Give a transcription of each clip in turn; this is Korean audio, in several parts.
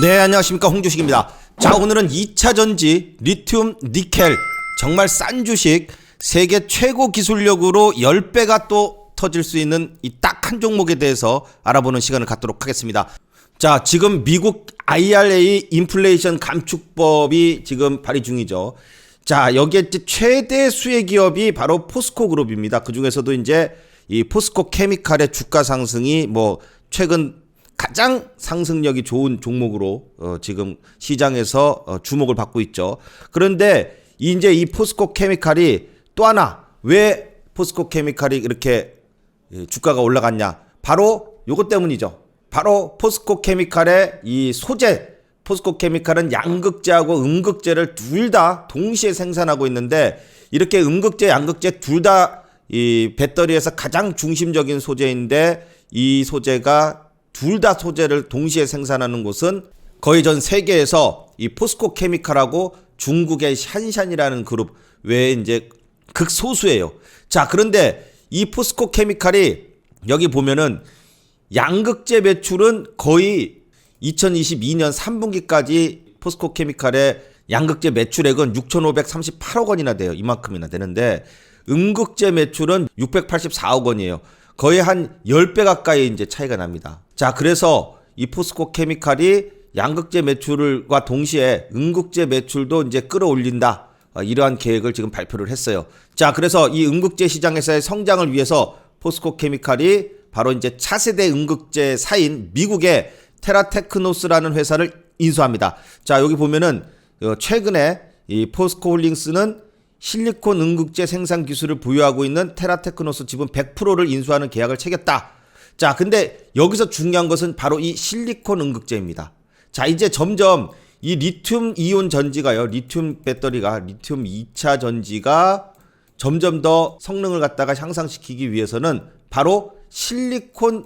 네, 안녕하십니까. 홍주식입니다. 자, 오늘은 2차 전지 리튬 니켈 정말 싼 주식 세계 최고 기술력으로 10배가 또 터질 수 있는 이 딱 한 종목에 대해서 알아보는 시간을 갖도록 하겠습니다. 자, 지금 미국 IRA 인플레이션 감축법이 지금 발의 중이죠. 자, 여기에 최대 수혜 기업이 바로 포스코 그룹입니다. 그 중에서도 이제 이 포스코 케미칼의 주가 상승이 뭐 최근 가장 상승력이 좋은 종목으로 어, 지금 시장에서 어, 주목을 받고 있죠. 그런데 이제 이 포스코 케미칼이 또 하나 왜 포스코 케미칼이 이렇게 예, 주가가 올라갔냐? 바로 요것 때문이죠. 바로 포스코 케미칼의 이 소재 포스코 케미칼은 양극재하고 음극재를 둘 다 동시에 생산하고 있는데 이렇게 음극재, 양극재 둘 다 이 배터리에서 가장 중심적인 소재인데 이 소재가 둘 다 소재를 동시에 생산하는 곳은 거의 전 세계에서 이 포스코 케미칼하고 중국의 샨샨이라는 그룹 외에 이제 극소수예요. 자, 그런데 이 포스코 케미칼이 여기 보면은 양극재 매출은 거의 2022년 3분기까지 포스코 케미칼의 양극재 매출액은 6,538억 원이나 돼요. 이만큼이나 되는데 음극재 매출은 684억 원이에요. 거의 한 10배 가까이 이제 차이가 납니다. 자, 그래서 이 포스코 케미칼이 양극재 매출과 동시에 음극재 매출도 이제 끌어올린다. 어, 이러한 계획을 지금 발표를 했어요. 자, 그래서 이 음극재 시장에서의 성장을 위해서 포스코 케미칼이 바로 이제 차세대 음극재 사인 미국의 테라테크노스라는 회사를 인수합니다. 자, 여기 보면은 어, 최근에 이 포스코 홀링스는 실리콘 음극재 생산 기술을 보유하고 있는 테라테크노스 지분 100%를 인수하는 계약을 체결했다. 자, 근데 여기서 중요한 것은 바로 이 실리콘 음극재입니다. 자, 이제 점점 이 리튬 이온 전지가요. 리튬 배터리가 리튬 2차 전지가 점점 더 성능을 갖다가 향상시키기 위해서는 바로 실리콘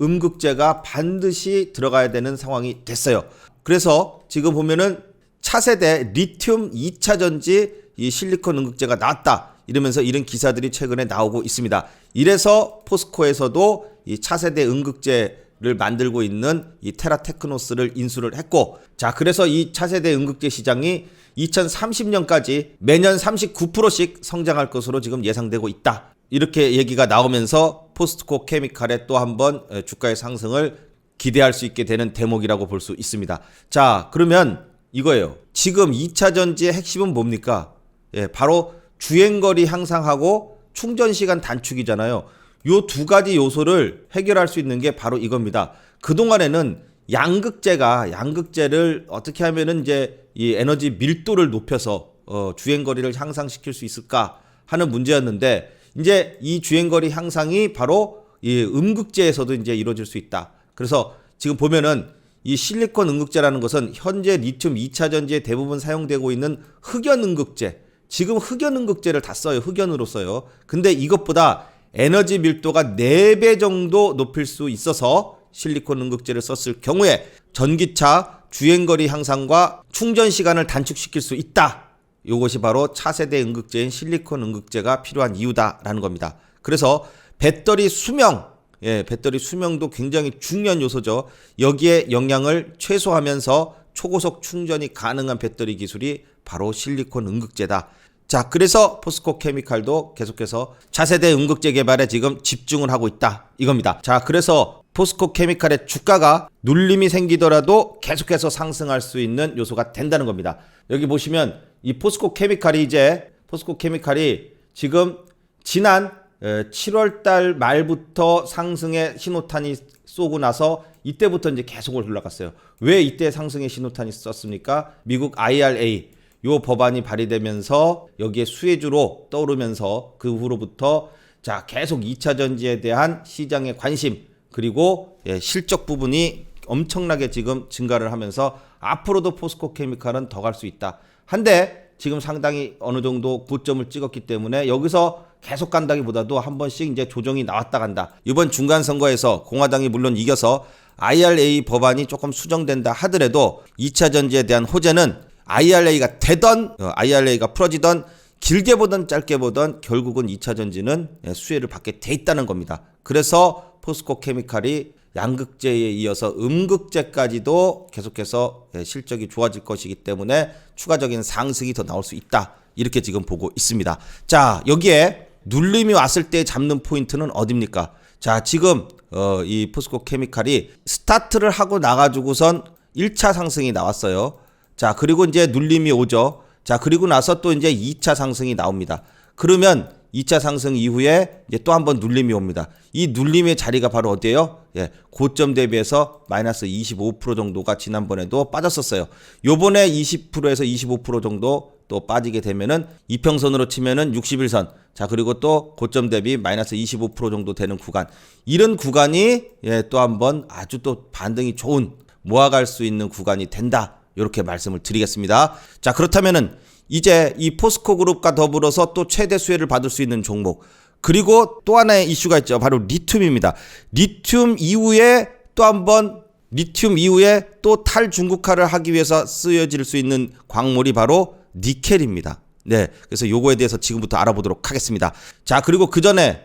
음극재가 반드시 들어가야 되는 상황이 됐어요. 그래서 지금 보면은 차세대 리튬 2차 전지 이 실리콘 음극재가 나왔다. 이러면서 이런 기사들이 최근에 나오고 있습니다. 이래서 포스코에서도 이 차세대 음극재를 만들고 있는 이 테라테크노스를 인수를 했고 자, 그래서 이 차세대 음극재 시장이 2030년까지 매년 39%씩 성장할 것으로 지금 예상되고 있다. 이렇게 얘기가 나오면서 포스코 케미칼의 또 한 번 주가의 상승을 기대할 수 있게 되는 대목이라고 볼 수 있습니다. 자, 그러면 이거예요. 지금 2차 전지의 핵심은 뭡니까? 예, 바로 주행거리 향상하고 충전 시간 단축이잖아요. 요 두 가지 요소를 해결할 수 있는 게 바로 이겁니다. 그동안에는 양극재가 양극재를 어떻게 하면은 이제 이 에너지 밀도를 높여서 어, 주행거리를 향상시킬 수 있을까 하는 문제였는데 이제 이 주행거리 향상이 바로 이 음극재에서도 이제 이루어질 수 있다. 그래서 지금 보면은 이 실리콘 음극재라는 것은 현재 리튬 2차 전지에 대부분 사용되고 있는 흑연 음극재. 지금 흑연 음극재를 다 써요. 흑연으로 써요. 근데 이것보다 에너지 밀도가 4배 정도 높일 수 있어서 실리콘 음극재를 썼을 경우에 전기차 주행거리 향상과 충전 시간을 단축시킬 수 있다. 이것이 바로 차세대 음극재인 실리콘 음극재가 필요한 이유다라는 겁니다. 그래서 배터리 수명, 예, 배터리 수명도 굉장히 중요한 요소죠. 여기에 영향을 최소화하면서 초고속 충전이 가능한 배터리 기술이 바로 실리콘 음극재다. 자, 그래서 포스코 케미칼도 계속해서 차세대 음극재 개발에 지금 집중을 하고 있다. 이겁니다. 자, 그래서 포스코 케미칼의 주가가 눌림이 생기더라도 계속해서 상승할 수 있는 요소가 된다는 겁니다. 여기 보시면 이 포스코 케미칼이 이제 포스코 케미칼이 지금 지난 7월 달 말부터 상승의 신호탄이 쏘고 나서 이때부터 이제 계속 올라갔어요. 왜 이때 상승의 신호탄이 썼습니까? 미국 IRA 요 법안이 발의되면서 여기에 수혜주로 떠오르면서 그 후로부터 자 계속 2차 전지에 대한 시장의 관심 그리고 예, 실적 부분이 엄청나게 지금 증가를 하면서 앞으로도 포스코 케미칼은 더 갈 수 있다. 한데 지금 상당히 어느 정도 고점을 찍었기 때문에 여기서 계속 간다기보다도 한 번씩 이제 조정이 나왔다 간다. 이번 중간 선거에서 공화당이 물론 이겨서 IRA 법안이 조금 수정된다 하더라도 2차 전지에 대한 호재는 IRA가 되던 어, IRA가 풀어지던 길게 보던 짧게 보던 결국은 2차 전지는 예, 수혜를 받게 돼 있다는 겁니다. 그래서 포스코 케미칼이 양극재에 이어서 음극재까지도 계속해서 예, 실적이 좋아질 것이기 때문에 추가적인 상승이 더 나올 수 있다. 이렇게 지금 보고 있습니다. 자, 여기에 눌림이 왔을 때 잡는 포인트는 어딥니까? 자, 지금 어, 이 포스코 케미칼이 스타트를 하고 나가지고선 1차 상승이 나왔어요. 자, 그리고 이제 눌림이 오죠. 자, 그리고 나서 또 이제 2차 상승이 나옵니다. 그러면 2차 상승 이후에 또 한 번 눌림이 옵니다. 이 눌림의 자리가 바로 어디예요? 예, 고점 대비해서 마이너스 25% 정도가 지난번에도 빠졌었어요. 요번에 20%에서 25% 정도 또 빠지게 되면은 이평선으로 치면은 61선. 자, 그리고 또 고점 대비 마이너스 25% 정도 되는 구간. 이런 구간이 예, 또 한 번 아주 또 반등이 좋은 모아갈 수 있는 구간이 된다. 이렇게 말씀을 드리겠습니다. 자, 그렇다면은 이제 이 포스코 그룹과 더불어서 또 최대 수혜를 받을 수 있는 종목. 그리고 또 하나의 이슈가 있죠. 바로 리튬입니다. 리튬 이후에 또 한번 리튬 이후에 또 탈중국화를 하기 위해서 쓰여질 수 있는 광물이 바로 니켈입니다. 네. 그래서 요거에 대해서 지금부터 알아보도록 하겠습니다. 자, 그리고 그 전에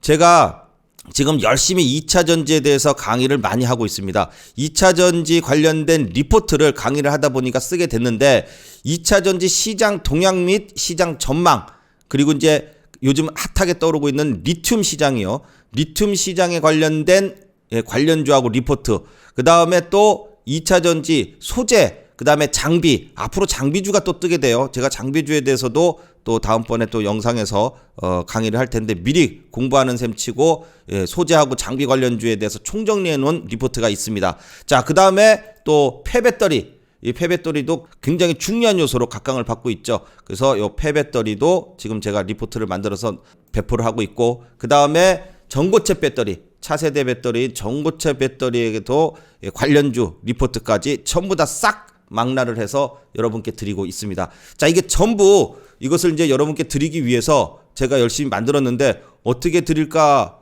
제가 지금 열심히 2차 전지에 대해서 강의를 많이 하고 있습니다. 2차 전지 관련된 리포트를 강의를 하다 보니까 쓰게 됐는데 2차 전지 시장 동향 및 시장 전망 그리고 이제 요즘 핫하게 떠오르고 있는 리튬 시장이요. 리튬 시장에 관련된 예, 관련주하고 리포트. 그다음에 또 2차 전지 소재 그다음에 장비 앞으로 장비주가 또 뜨게 돼요. 제가 장비주에 대해서도 또 다음번에 또 영상에서 어, 강의를 할 텐데 미리 공부하는 셈 치고 예, 소재하고 장비 관련주에 대해서 총정리해 놓은 리포트가 있습니다. 자, 그 다음에 또 폐배터리 이 폐배터리도 굉장히 중요한 요소로 각광을 받고 있죠. 그래서 이 폐배터리도 지금 제가 리포트를 만들어서 배포를 하고 있고 그 다음에 전고체 배터리 차세대 배터리 전고체 배터리에게도 예, 관련주 리포트까지 전부 다 싹 망라를 해서 여러분께 드리고 있습니다. 자, 이게 전부 이것을 이제 여러분께 드리기 위해서 제가 열심히 만들었는데 어떻게 드릴까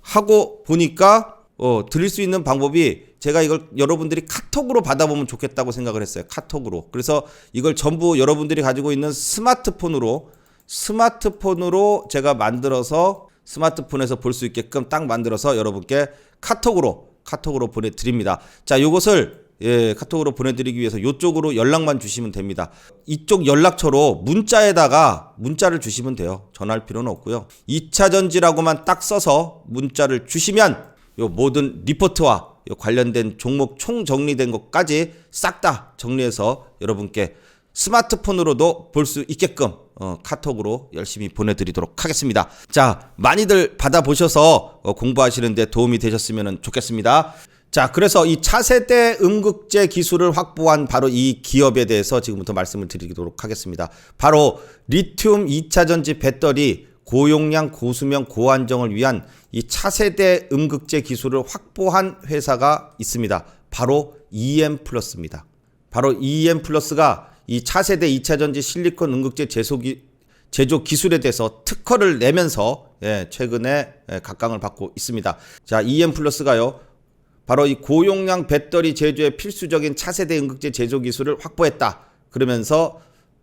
하고 보니까 어, 드릴 수 있는 방법이 제가 이걸 여러분들이 카톡으로 받아보면 좋겠다고 생각을 했어요. 카톡으로. 그래서 이걸 전부 여러분들이 가지고 있는 스마트폰으로 스마트폰으로 제가 만들어서 스마트폰에서 볼 수 있게끔 딱 만들어서 여러분께 카톡으로 카톡으로 보내드립니다. 자, 요것을 예, 카톡으로 보내드리기 위해서 이쪽으로 연락만 주시면 됩니다. 이쪽 연락처로 문자에다가 문자를 주시면 돼요. 전화할 필요는 없고요. 2차 전지라고만 딱 써서 문자를 주시면 요 모든 리포트와 요 관련된 종목 총 정리된 것까지 싹 다 정리해서 여러분께 스마트폰으로도 볼 수 있게끔 어, 카톡으로 열심히 보내드리도록 하겠습니다. 자, 많이들 받아보셔서 어, 공부하시는데 도움이 되셨으면 좋겠습니다. 자, 그래서 이 차세대 음극재 기술을 확보한 바로 이 기업에 대해서 지금부터 말씀을 드리도록 하겠습니다. 바로 리튬 2차 전지 배터리 고용량, 고수명, 고안정을 위한 이 차세대 음극재 기술을 확보한 회사가 있습니다. 바로 EM 플러스입니다. 바로 EM 플러스가 이 차세대 2차 전지 실리콘 음극재 제조기, 제조 기술에 대해서 특허를 내면서 예, 최근에 예, 각광을 받고 있습니다. 자, EM 플러스가요. 바로 이 고용량 배터리 제조에 필수적인 차세대 음극재 제조 기술을 확보했다. 그러면서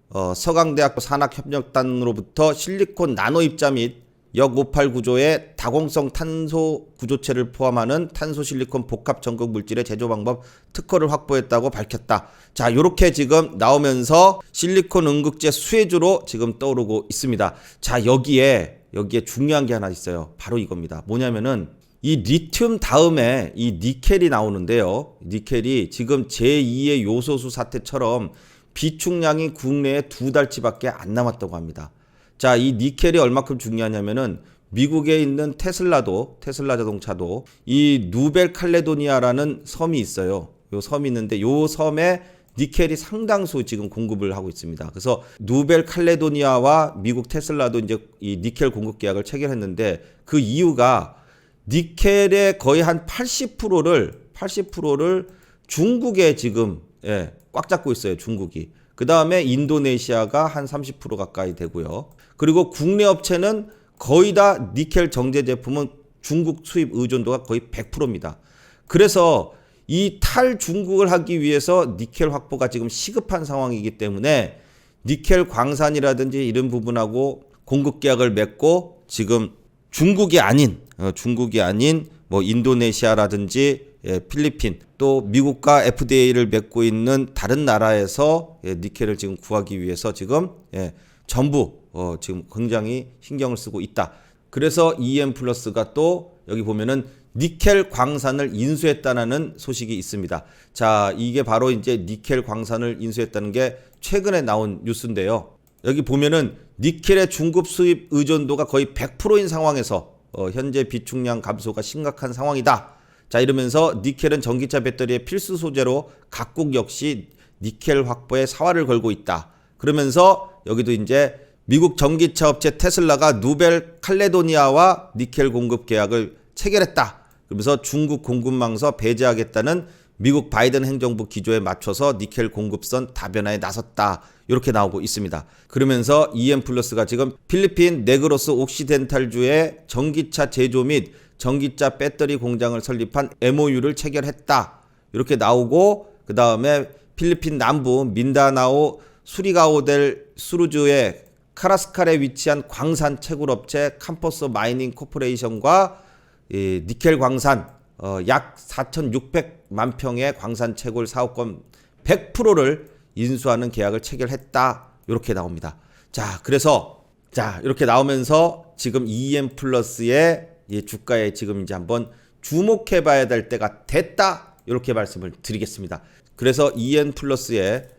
어, 서강대학교 산학협력단으로부터 실리콘 나노 입자 및 역58 구조의 다공성 탄소 구조체를 포함하는 탄소 실리콘 복합 전극 물질의 제조 방법 특허를 확보했다고 밝혔다. 자, 요렇게 지금 나오면서 실리콘 음극재 수혜주로 지금 떠오르고 있습니다. 자, 여기에 여기에 중요한 게 하나 있어요. 바로 이겁니다. 뭐냐면은 이 리튬 다음에 이 니켈이 나오는데요. 니켈이 지금 제2의 요소수 사태처럼 비축량이 국내에 두 달치밖에 안 남았다고 합니다. 자, 이 니켈이 얼마큼 중요하냐면은 미국에 있는 테슬라도 테슬라 자동차도 이 누벨 칼레도니아라는 섬이 있어요. 요 섬이 있는데 요 섬에 니켈이 상당수 지금 공급을 하고 있습니다. 그래서 누벨 칼레도니아와 미국 테슬라도 이제 이 니켈 공급 계약을 체결했는데 그 이유가 니켈의 거의 한 80%를 80%를 중국에 지금 예, 꽉 잡고 있어요. 중국이. 그 다음에 인도네시아가 한 30% 가까이 되고요. 그리고 국내 업체는 거의 다 니켈 정제 제품은 중국 수입 의존도가 거의 100%입니다. 그래서 이 탈중국을 하기 위해서 니켈 확보가 지금 시급한 상황이기 때문에 니켈 광산이라든지 이런 부분하고 공급 계약을 맺고 지금 중국이 아닌 어, 중국이 아닌 뭐 인도네시아라든지 예, 필리핀 또 미국과 FDA를 맺고 있는 다른 나라에서 예, 니켈을 지금 구하기 위해서 지금 예, 전부 어, 지금 굉장히 신경을 쓰고 있다. 그래서 EM 플러스가 또 여기 보면은 니켈 광산을 인수했다는 소식이 있습니다. 자, 이게 바로 이제 니켈 광산을 인수했다는 게 최근에 나온 뉴스인데요. 여기 보면은 니켈의 중급 수입 의존도가 거의 100%인 상황에서 어, 현재 비축량 감소가 심각한 상황이다. 자 이러면서 니켈은 전기차 배터리의 필수 소재로 각국 역시 니켈 확보에 사활을 걸고 있다. 그러면서 여기도 이제 미국 전기차 업체 테슬라가 누벨 칼레도니아와 니켈 공급 계약을 체결했다. 그러면서 중국 공급망서 배제하겠다는 미국 바이든 행정부 기조에 맞춰서 니켈 공급선 다변화에 나섰다. 이렇게 나오고 있습니다. 그러면서 EM 플러스가 지금 필리핀 네그로스 옥시덴탈주의 전기차 제조 및 전기차 배터리 공장을 설립한 MOU를 체결했다. 이렇게 나오고 그 다음에 필리핀 남부 민다나오 수리가오델 수루주의 카라스칼에 위치한 광산 채굴업체 캠퍼스 마이닝 코퍼레이션과 이 니켈 광산 어, 약4,600 만 평의 광산 채굴 사업권 100%를 인수하는 계약을 체결했다. 이렇게 나옵니다. 자, 그래서 자, 이렇게 나오면서 지금 EM 플러스의 이 주가에 지금 이제 한번 주목해 봐야 될 때가 됐다. 이렇게 말씀을 드리겠습니다. 그래서 EM 플러스의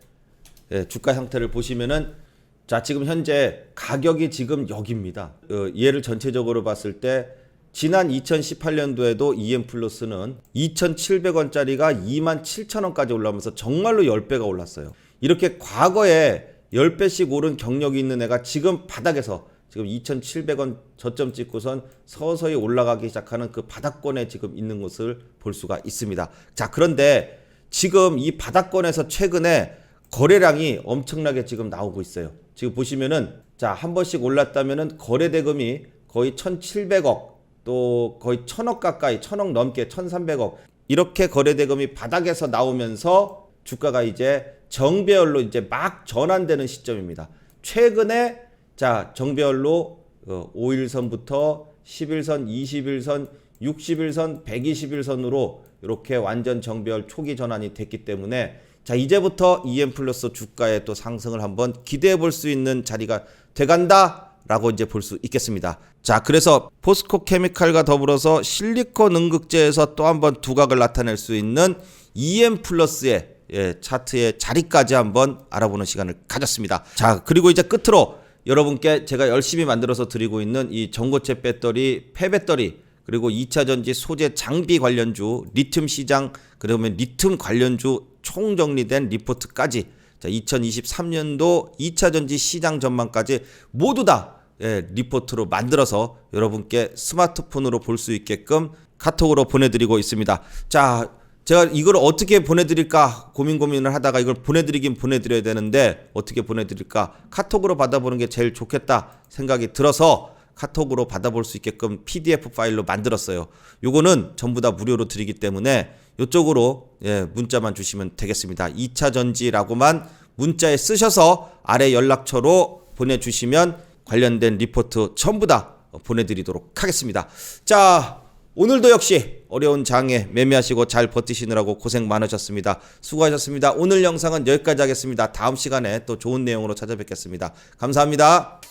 예, 주가 형태를 보시면은 자 지금 현재 가격이 지금 여기입니다. 어, 얘를 전체적으로 봤을 때 지난 2018년도에도 EM 플러스는 2,700원짜리가 27,000원까지 올라오면서 정말로 10배가 올랐어요. 이렇게 과거에 10배씩 오른 경력이 있는 애가 지금 바닥에서 지금 2,700원 저점 찍고선 서서히 올라가기 시작하는 그 바닥권에 지금 있는 것을 볼 수가 있습니다. 자, 그런데 지금 이 바닥권에서 최근에 거래량이 엄청나게 지금 나오고 있어요. 지금 보시면은 자, 한 번씩 올랐다면은 거래 대금이 거의 1,700억 또 거의 1,000억 가까이 1,000억 넘게 1,300억 이렇게 거래 대금이 바닥에서 나오면서 주가가 이제 정배열로 이제 막 전환되는 시점입니다. 최근에 자, 정배열로 어, 5일선부터 11선, 21선, 61선, 121선으로 이렇게 완전 정배열 초기 전환이 됐기 때문에 자, 이제부터 EM 플러스 주가의 또 상승을 한번 기대해 볼 수 있는 자리가 돼간다. 라고 이제 볼 수 있겠습니다. 자, 그래서 포스코 케미칼과 더불어서 실리콘 응급제에서 또 한 번 두각을 나타낼 수 있는 EM 플러스의 예, 차트의 자리까지 한번 알아보는 시간을 가졌습니다. 자, 그리고 이제 끝으로 여러분께 제가 열심히 만들어서 드리고 있는 이 전고체 배터리, 폐배터리, 그리고 2차 전지 소재 장비 관련주, 리튬 시장, 그러면 리튬 관련주 총정리된 리포트까지 자, 2023년도 2차 전지 시장 전망까지 모두 다 예, 리포트로 만들어서 여러분께 스마트폰으로 볼 수 있게끔 카톡으로 보내드리고 있습니다. 자, 제가 이걸 어떻게 보내드릴까 고민 고민을 하다가 이걸 보내드리긴 보내드려야 되는데 어떻게 보내드릴까 카톡으로 받아보는 게 제일 좋겠다 생각이 들어서 카톡으로 받아볼 수 있게끔 PDF 파일로 만들었어요. 요거는 전부 다 무료로 드리기 때문에 이쪽으로 예, 문자만 주시면 되겠습니다. 2차 전지라고만 문자에 쓰셔서 아래 연락처로 보내주시면 관련된 리포트 전부 다 보내드리도록 하겠습니다. 자, 오늘도 역시 어려운 장에 매매하시고 잘 버티시느라고 고생 많으셨습니다. 수고하셨습니다. 오늘 영상은 여기까지 하겠습니다. 다음 시간에 또 좋은 내용으로 찾아뵙겠습니다. 감사합니다.